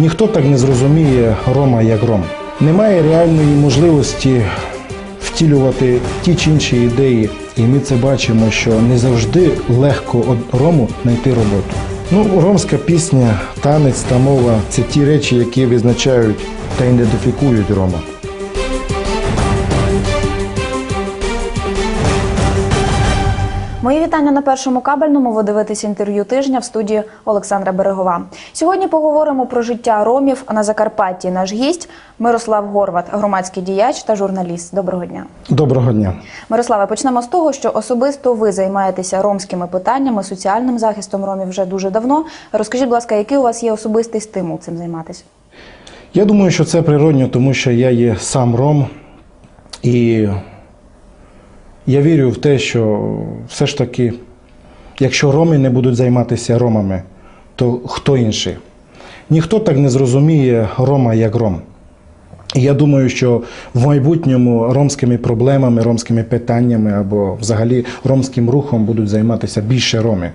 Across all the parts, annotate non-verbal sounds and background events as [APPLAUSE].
Ніхто так не зрозуміє Рома як Ром. Немає реальної можливості втілювати ті чи інші ідеї, і ми це бачимо, що не завжди легко Рому знайти роботу. Ну, ромська пісня, танець та мова це ті речі, які визначають та ідентифікують Рома. Мої на першому кабельному. Ви дивитесь інтерв'ю тижня в студії Олександра Берегова. Сьогодні поговоримо про життя ромів на Закарпатті. Наш гість Мирослав Горват, громадський діяч та журналіст. Доброго дня. Доброго дня. Мирославе, почнемо з того, що особисто ви займаєтеся ромськими питаннями, соціальним захистом ромів вже дуже давно. Розкажіть, будь ласка, який у вас є особистий стимул цим займатися? Я думаю, що це природньо, тому що я є сам ром, і я вірю в те, що все ж таки, якщо роми не будуть займатися ромами, то хто інший? Ніхто так не зрозуміє рома як ром. І я думаю, що в майбутньому ромськими проблемами, ромськими питаннями або взагалі ромським рухом будуть займатися більше роми.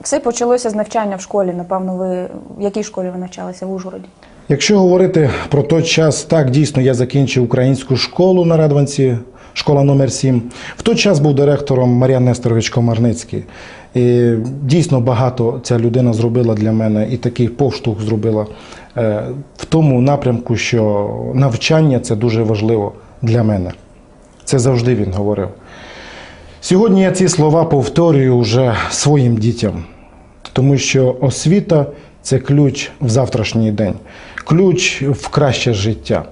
Все почалося з навчання в школі. Напевно, ви в якій школі ви навчалися в Ужгороді? Якщо говорити про той час, так дійсно я закінчив українську школу на Радванці, школа номер 7 В той час був директором Мар'ян Несторович Комарницький. І дійсно багато ця людина зробила для мене і такий поштовх зробила е, в тому напрямку, що навчання це дуже важливо для мене. Це завжди він говорив. Сьогодні я ці слова повторюю вже своїм дітям, тому що освіта це ключ в завтрашній день, ключ в краще життя.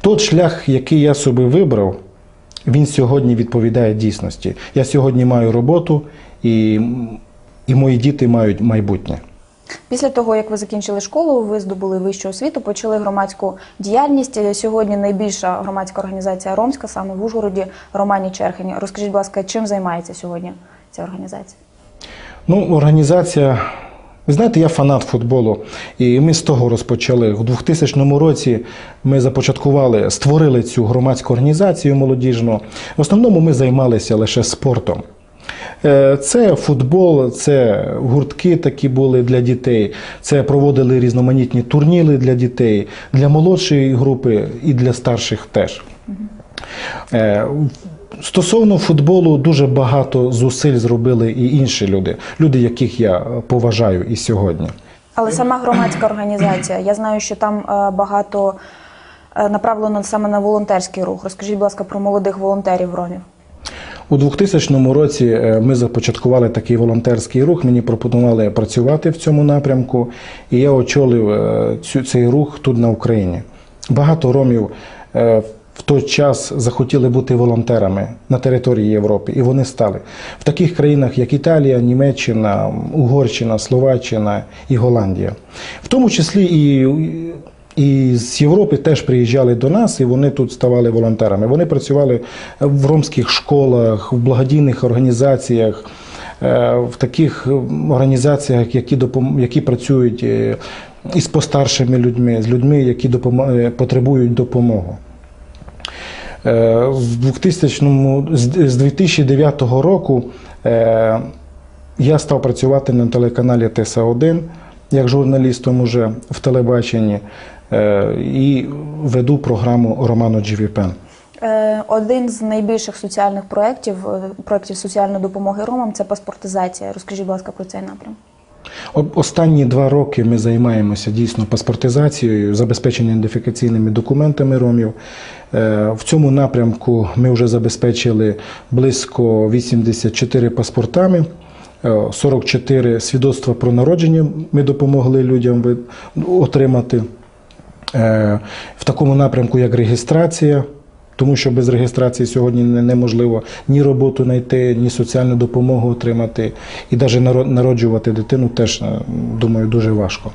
Той шлях, який я собі вибрав, він сьогодні відповідає дійсності. Я сьогодні маю роботу, і, і мої діти мають майбутнє. Після того, як ви закінчили школу, ви здобули вищу освіту, почали громадську діяльність. Сьогодні найбільша громадська організація Ромська, саме в Ужгороді, Романі Черхені. Розкажіть, будь ласка, чим займається сьогодні ця організація? Ну, організація. Ви знаєте, я фанат футболу, і ми з того розпочали. У 2000 році ми започаткували, створили цю громадську організацію молодіжну. В основному ми займалися лише спортом. Е, Це футбол, це гуртки такі були для дітей, це проводили різноманітні турніри для дітей, для молодшої групи і для старших теж. Стосовно футболу, дуже багато зусиль зробили і інші люди, люди, яких я поважаю і сьогодні. Але сама громадська організація, я знаю, що там е, багато е, направлено саме на волонтерський рух. Розкажіть, будь ласка, про молодих волонтерів ромів. У 2000 році е, ми започаткували такий волонтерський рух. Мені пропонували працювати в цьому напрямку, і я очолив цю, цей рух тут на Україні. Багато ромів той час захотіли бути волонтерами на території Європи, і вони стали в таких країнах, як Італія, Німеччина, Угорщина, Словаччина і Голландія. В тому числі і і з Європи теж приїжджали до нас, і вони тут ставали волонтерами. Вони працювали в ромських школах, в благодійних організаціях, е, в таких організаціях, які допом... які працюють е, із постаршими людьми, з людьми, які допом... е, потребують допомоги. Е, В 2000, з з 2009 року е, я став працювати на телеканалі ТСА-1 як журналістом уже в телебаченні е, і веду програму GVPN. Е, Один з найбільших соціальних проєктів, проєктів соціальної допомоги ромам це паспортизація. Розкажіть, будь ласка, про цей напрям. Останні два роки ми займаємося дійсно паспортизацією, забезпеченням ідентифікаційними документами ромів. Е, В цьому напрямку ми вже забезпечили близько 84 паспортами. е, 44 свідоцтва про народження ми допомогли людям отримати. Е, В такому напрямку, як реєстрація, тому що без реєстрації сьогодні неможливо ні роботу знайти, ні соціальну допомогу отримати, і навіть народжувати дитину теж, е, думаю, дуже важко.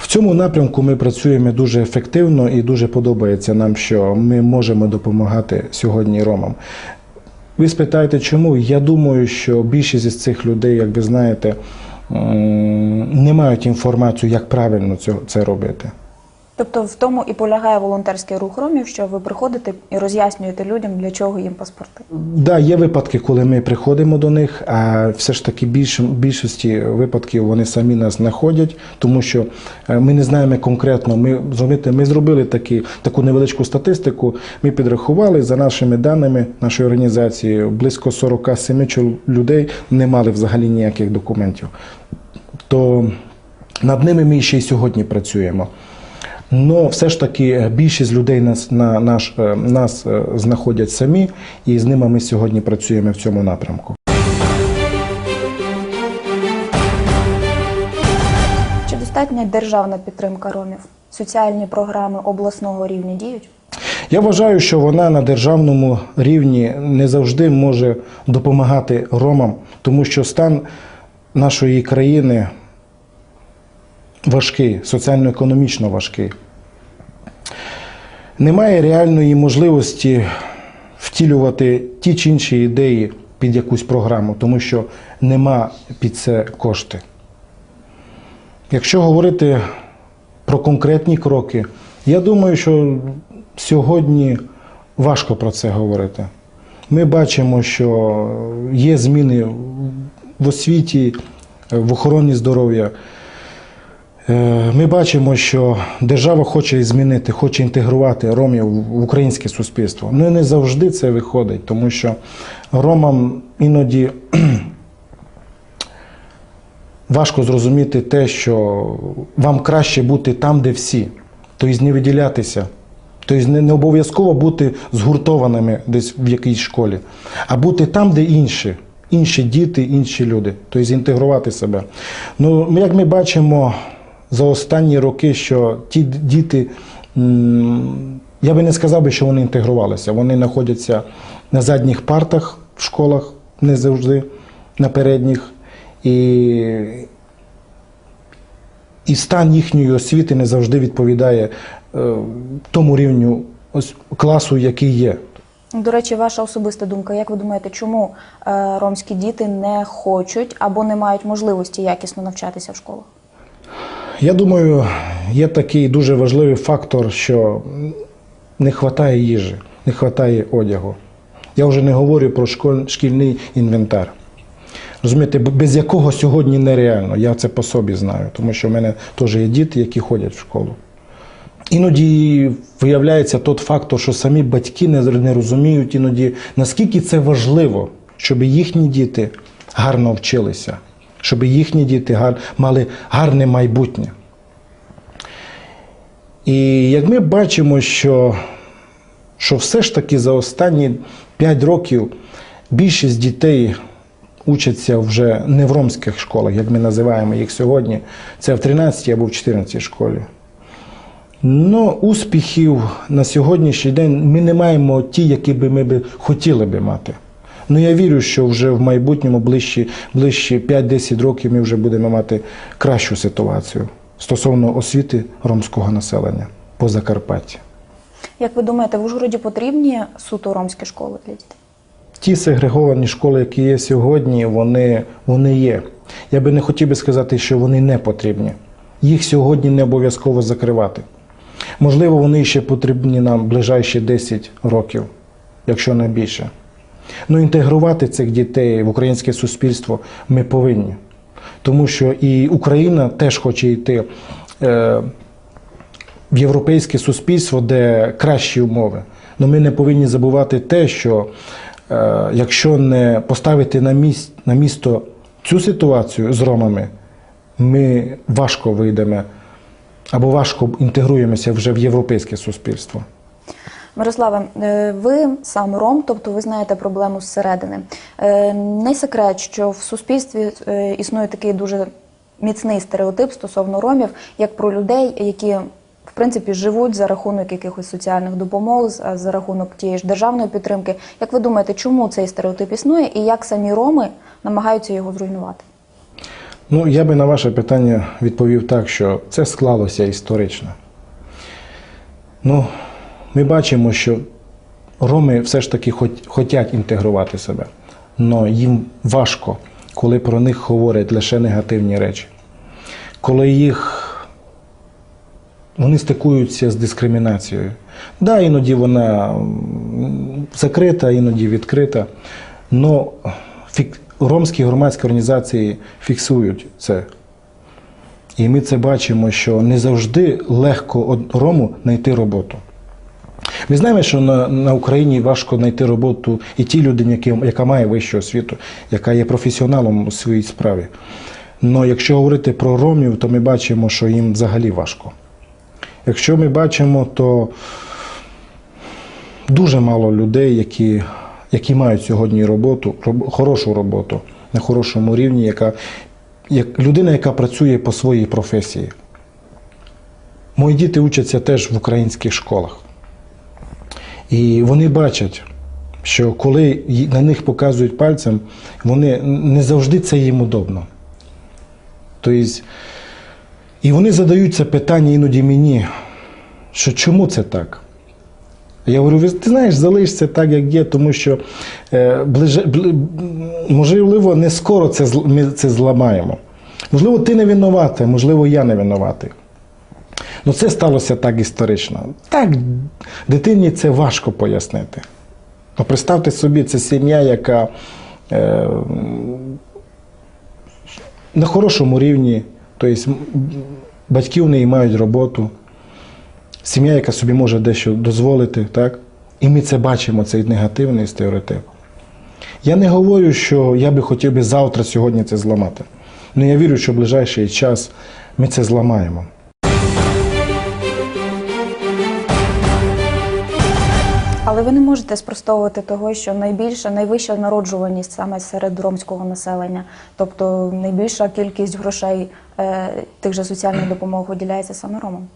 В цьому напрямку ми працюємо дуже ефективно і дуже подобається нам, що ми можемо допомагати сьогодні ромам. Ви спитаєте, чому? Я думаю, що більшість із цих людей, як ви знаєте, не мають інформацію, як правильно це робити. Тобто в тому і полягає волонтерський рух ромів, що ви приходите і роз'яснюєте людям, для чого їм паспорти. Да, є випадки, коли ми приходимо до них, а все ж таки більш, більшості випадків вони самі нас знаходять, тому що е, ми не знаємо конкретно. Ми зробити, ми зробили такі, таку невеличку статистику. Ми підрахували за нашими даними нашої організації, близько 47 чол- людей не мали взагалі ніяких документів. То над ними ми ще й сьогодні працюємо. Но все ж таки е, більшість людей нас, на, наш, е, нас е, знаходять самі, і з ними ми сьогодні працюємо в цьому напрямку. Чи достатня державна підтримка ромів? Соціальні програми обласного рівня діють? Я вважаю, що вона на державному рівні не завжди може допомагати ромам, тому що стан нашої країни важкий, соціально-економічно важкий. Немає реальної можливості втілювати ті чи інші ідеї під якусь програму, тому що нема під це кошти. Якщо говорити про конкретні кроки, я думаю, що сьогодні важко про це говорити. Ми бачимо, що є зміни в освіті, в охороні здоров'я. Е, Ми бачимо, що держава хоче змінити, хоче інтегрувати ромів в українське суспільство. Ну і не завжди це виходить, тому що ромам іноді [CLEARS THROAT] важко зрозуміти те, що вам краще бути там, де всі, тобто не виділятися. Тобто не, обов'язково бути згуртованими десь в якійсь школі, а бути там, де інші, інші діти, інші люди, тобто інтегрувати себе. Ну, як ми бачимо за останні роки, що ті діти, я би не сказав би, що вони інтегрувалися. Вони знаходяться на задніх партах в школах, не завжди на передніх. І, і стан їхньої освіти не завжди відповідає е, тому рівню ось, класу, який є. До речі, ваша особиста думка, як ви думаєте, чому е, ромські діти не хочуть або не мають можливості якісно навчатися в школах? Я думаю, є такий дуже важливий фактор, що не вистачає їжі, не вистачає одягу. Я вже не говорю про шкільний інвентар. Розумієте, без якого сьогодні нереально. Я це по собі знаю, тому що в мене теж є діти, які ходять в школу. Іноді виявляється той фактор, що самі батьки не розуміють іноді, наскільки це важливо, щоб їхні діти гарно вчилися, щоб їхні діти мали гарне майбутнє. І як ми бачимо, що, що все ж таки за останні 5 років більшість дітей учаться вже не в ромських школах, як ми називаємо їх сьогодні, це в 13 або в 14 школі. Ну, успіхів на сьогоднішній день ми не маємо ті, які би ми би хотіли би мати. Ну я вірю, що вже в майбутньому ближче, ближче 5-10 років ми вже будемо мати кращу ситуацію стосовно освіти ромського населення по Закарпатті. Як ви думаєте, в Ужгороді потрібні суто ромські школи для дітей? Ті сегреговані школи, які є сьогодні, вони, вони є. Я би не хотів би сказати, що вони не потрібні. Їх сьогодні не обов'язково закривати. Можливо, вони ще потрібні нам ближайші 10 років, якщо не більше. Ну, інтегрувати цих дітей в українське суспільство ми повинні. Тому що і Україна теж хоче йти е, в європейське суспільство, де кращі умови. Але ми не повинні забувати те, що е, якщо не поставити на, міс, на місто цю ситуацію з ромами, ми важко вийдемо або важко інтегруємося вже в європейське суспільство. Мирославе, е, ви сам ром, тобто ви знаєте проблему зсередини. Е, Не секрет, що в суспільстві е, існує такий дуже міцний стереотип стосовно ромів, як про людей, які в принципі живуть за рахунок якихось соціальних допомог, за рахунок тієї ж державної підтримки. Як ви думаєте, чому цей стереотип існує і як самі роми намагаються його зруйнувати? Ну, я би на ваше питання відповів так, що це склалося історично. Ну, ми бачимо, що роми все ж таки хотять інтегрувати себе, але їм важко, коли про них говорять лише негативні речі. Коли їх вони стикуються з дискримінацією. Да, іноді вона закрита, іноді відкрита. але ромські громадські організації фіксують це. І ми це бачимо, що не завжди легко рому знайти роботу. Ми знаємо, що на, на Україні важко знайти роботу і тій людині, які- яка має вищу освіту, яка є професіоналом у своїй справі. Але якщо говорити про ромів, то ми бачимо, що їм взагалі важко. Якщо ми бачимо, то дуже мало людей, які, які мають сьогодні роботу, роб- хорошу роботу на хорошому рівні, яка, як людина, яка працює по своїй професії. Мої діти учаться теж в українських школах. І вони бачать, що коли на них показують пальцем, вони не завжди це їм удобно. Тобто, і вони задають це питання іноді мені, що чому це так? Я говорю, ти знаєш, залиш це так, як є, тому що е, ближе, бли- можливо, не скоро це, ми це зламаємо. Можливо, ти не винуватий, можливо, я не винуватий. Ну, це сталося так історично. Так, дитині це важко пояснити. Ну, представте собі, це сім'я, яка е, на хорошому рівні, тобто в неї мають роботу, сім'я, яка собі може дещо дозволити, так? І ми це бачимо, цей негативний стереотип. Я не говорю, що я би хотів би завтра, сьогодні це зламати. Але я вірю, що в ближайший час ми це зламаємо. Але ви не можете спростовувати того, що найбільша, найвища народжуваність саме серед ромського населення, тобто найбільша кількість грошей е, тих же соціальних допомог виділяється саме ромам.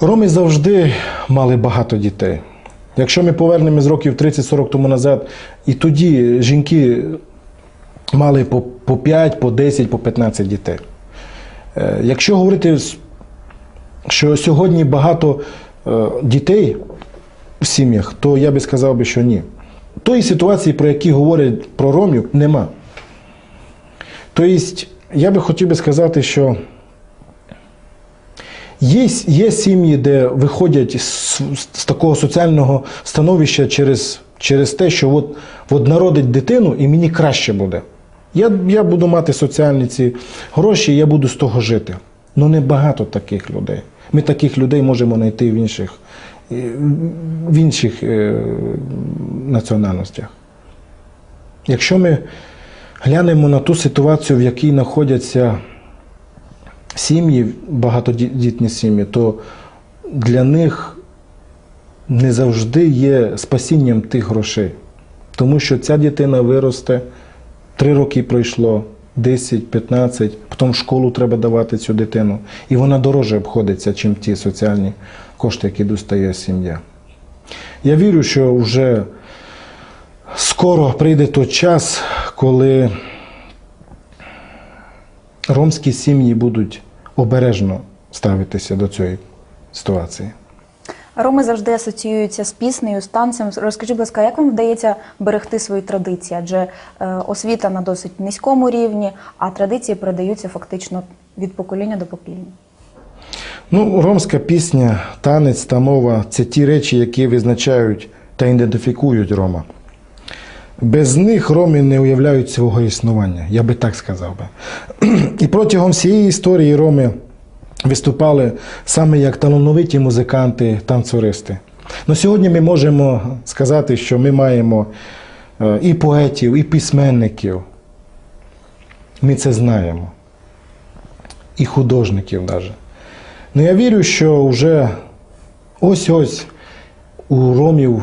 Роми завжди мали багато дітей. Якщо ми повернемо з років 30-40 тому назад, і тоді жінки мали по, по 5, по 10, по 15 дітей. Е, Якщо говорити, що сьогодні багато е, дітей в сім'ях, то я би сказав би, що ні. Тої ситуації, про які говорять про ромів, нема. Тобто, я би хотів би сказати, що Є, є сім'ї, де виходять з, з такого соціального становища через, через те, що от, от народить дитину і мені краще буде. Я, я буду мати соціальні ці гроші, я буду з того жити. Ну не багато таких людей. Ми таких людей можемо знайти в інших, в інших е, національностях. Якщо ми глянемо на ту ситуацію, в якій знаходяться сім'ї, багатодітні сім'ї, то для них не завжди є спасінням тих грошей. Тому що ця дитина виросте, три роки пройшло, 10, 15, потім школу треба давати цю дитину. І вона дороже обходиться, чим ті соціальні кошти, які достає сім'я. Я вірю, що вже скоро прийде той час, коли ромські сім'ї будуть обережно ставитися до цієї ситуації. Роми завжди асоціюються з піснею, з танцем. Розкажіть, будь ласка, як вам вдається берегти свої традиції? Адже е, освіта на досить низькому рівні, а традиції передаються фактично від покоління до покоління. Ну, ромська пісня, танець та мова це ті речі, які визначають та ідентифікують Рома. Без них роми не уявляють свого існування, я би так сказав би. І протягом всієї історії роми виступали саме як талановиті музиканти, танцористи. Но сьогодні ми можемо сказати, що ми маємо е, і поетів, і письменників. Ми це знаємо. І художників навіть. Ну я вірю, що вже ось-ось у ромів,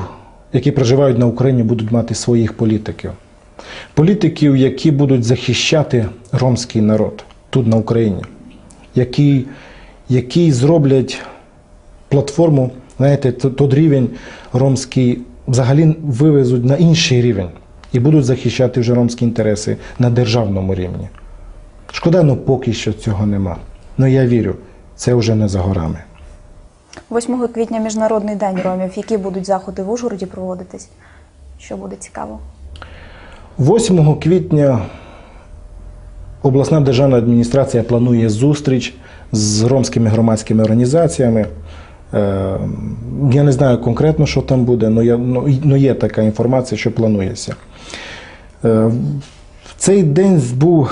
які проживають на Україні, будуть мати своїх політиків. Політиків, які будуть захищати ромський народ тут на Україні, які, які зроблять платформу, знаєте, тот рівень ромський взагалі вивезуть на інший рівень і будуть захищати вже ромські інтереси на державному рівні. Шкода, ну поки що цього нема. Ну я вірю, це вже не за горами. 8 квітня Міжнародний день ромів. Які будуть заходи в Ужгороді проводитись? Що буде цікаво? 8 квітня обласна державна адміністрація планує зустріч з ромськими громадськими організаціями. Е, Я не знаю конкретно, що там буде, але є така інформація, що планується. Е, цей день був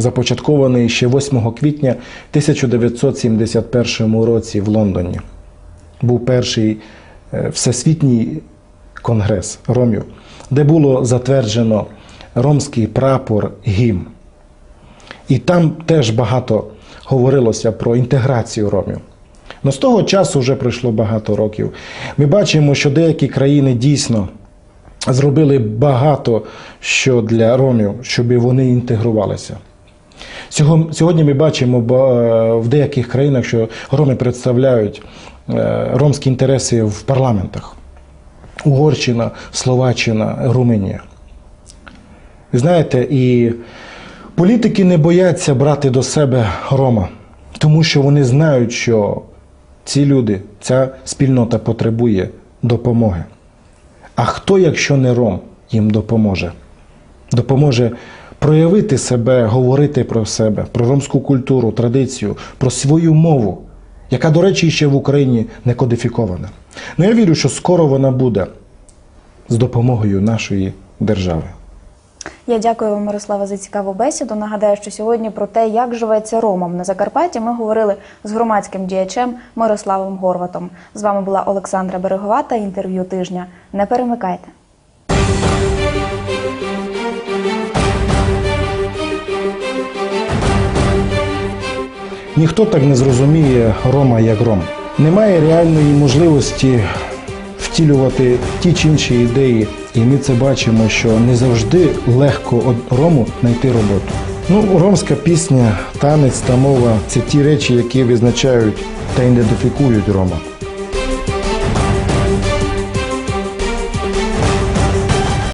започаткований ще 8 квітня 1971 році в Лондоні. Був перший е, всесвітній конгрес ромів, де було затверджено ромський прапор гімн. І там теж багато говорилося про інтеграцію ромів. Но з того часу вже пройшло багато років. Ми бачимо, що деякі країни дійсно зробили багато що для ромів, щоб вони інтегрувалися. Сього- Сьогодні ми бачимо в деяких країнах, що роми представляють е, ромські інтереси в парламентах. Угорщина, Словаччина, Румунія. Ви знаєте, і політики не бояться брати до себе Рома, тому що вони знають, що ці люди, ця спільнота потребує допомоги. А хто, якщо не Ром, їм допоможе? Допоможе проявити себе, говорити про себе, про ромську культуру, традицію, про свою мову, яка, до речі, ще в Україні не кодифікована. Ну я вірю, що скоро вона буде з допомогою нашої держави. Я дякую вам, Мирослава, за цікаву бесіду. Нагадаю, що сьогодні про те, як живеться ромам на Закарпатті, ми говорили з громадським діячем Мирославом Горватом. З вами була Олександра Берегова та інтерв'ю тижня. Не перемикайте. Ніхто так не зрозуміє Рома як Ром. Немає реальної можливості втілювати ті чи інші ідеї, і ми це бачимо, що не завжди легко Рому знайти роботу. Ну, ромська пісня, танець та мова це ті речі, які визначають та ідентифікують Рома.